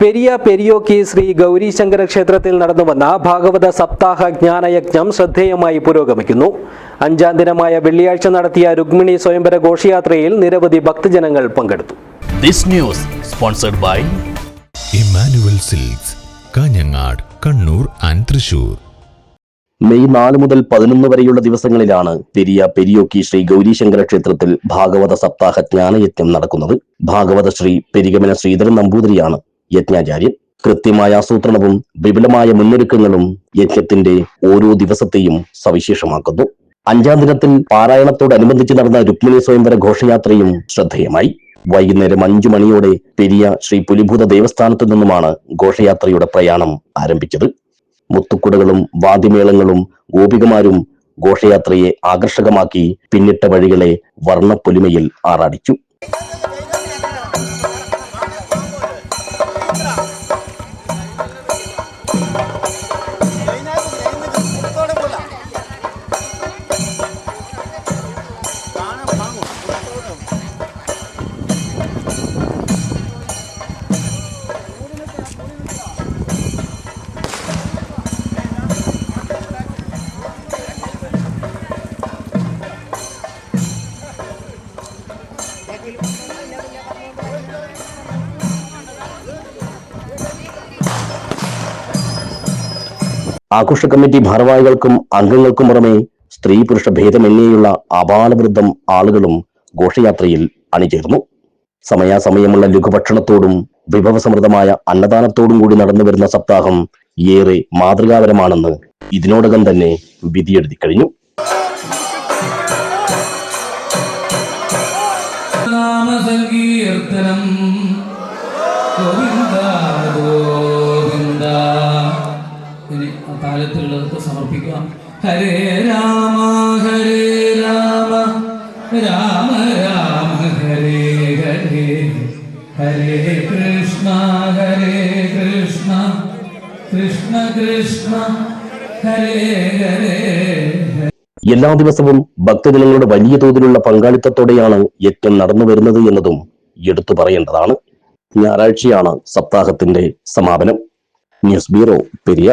പെരിയ പെരിയോക്കി ശ്രീ ഗൗരീശങ്കര ക്ഷേത്രത്തിൽ നടന്നുവന്ന ഭാഗവത സപ്താഹ ജ്ഞാനയജ്ഞം ശ്രദ്ധേയമായി പുരോഗമിക്കുന്നു. അഞ്ചാം ദിനമായ വെള്ളിയാഴ്ച നടത്തിയ രുക്മിണി സ്വയംവര ഘോഷയാത്രയിൽ നിരവധി ഭക്തജനങ്ങൾ പങ്കെടുത്തു. This news sponsored by Immanuel Silks Kanhangad Kannur and Thrissur. May നാല് മുതൽ പതിനൊന്ന് വരെയുള്ള ദിവസങ്ങളിലാണ് പെരിയ പെരിയോക്കി ശ്രീ ഗൗരീശങ്കര ക്ഷേത്രത്തിൽ ഭാഗവത സപ്താഹ ജ്ഞാനയജ്ഞം നടക്കുന്നത്. ഭാഗവത ശ്രീ പെരികമന ശ്രീധരൻ നമ്പൂതിരിയാണ് യജ്ഞാചാര്യൻ കൃത്യമായ ആസൂത്രണവും വിപുലമായ മുന്നൊരുക്കങ്ങളും യജ്ഞത്തിന്റെ ഓരോ ദിവസത്തെയും സവിശേഷമാക്കുന്നു. അഞ്ചാം ദിനത്തിൽ പാരായണത്തോടനുബന്ധിച്ച് നടന്ന രുക്മിണി സ്വയംവര ഘോഷയാത്രയും ശ്രദ്ധേയമായി. വൈകുന്നേരം അഞ്ചു മണിയോടെ പെരിയ ശ്രീ പുലിഭൂത ദേവസ്ഥാനത്തു നിന്നുമാണ് ഘോഷയാത്രയുടെ പ്രയാണം ആരംഭിച്ചത്. മുത്തുക്കുടകളും വാദ്യമേളങ്ങളും ഗോപികമാരും ഘോഷയാത്രയെ ആകർഷകമാക്കി പിന്നിട്ട വഴികളെ വർണപ്പൊലിമയിൽ ആറാടിച്ചു. ആഘോഷ കമ്മിറ്റി ഭാരവാഹികൾക്കും അംഗങ്ങൾക്കും പുറമെ സ്ത്രീ പുരുഷ ഭേദമന്യേയുള്ള അപാലവൃദ്ധം ആളുകളും ഘോഷയാത്രയിൽ അണിചേർന്നു. സമയാസമയമുള്ള ലഘുഭക്ഷണത്തോടും വിഭവസമൃദ്ധമായ അന്നദാനത്തോടും കൂടി നടന്നു വരുന്ന സപ്താഹം ഏറെ മാതൃകാപരമാണെന്ന് ഇതിനോടകം തന്നെ വിധിയെഴുതി കഴിഞ്ഞു. നാമസങ്കീർത്തനം താലത്തിലുള്ളതൊക്കെ സമർപ്പിക്കുക. ഹരേ രാമ ഹരേ രാമ രാമ രാമ ഹരേ ഹരേ ഹരേ കൃഷ്ണ ഹരേ കൃഷ്ണ കൃഷ്ണ കൃഷ്ണ ഹരേ ഹരേ എല്ലാ ദിവസവും ഭക്തജനങ്ങളുടെ വലിയ തോതിലുള്ള പങ്കാളിത്തത്തോടെയാണ് യജ്ഞം നടന്നു വരുന്നത് എന്നതും എടുത്തു പറയേണ്ടതാണ്. ഞായറാഴ്ചയാണ് സപ്താഹത്തിന്റെ സമാപനം. News bureau Periya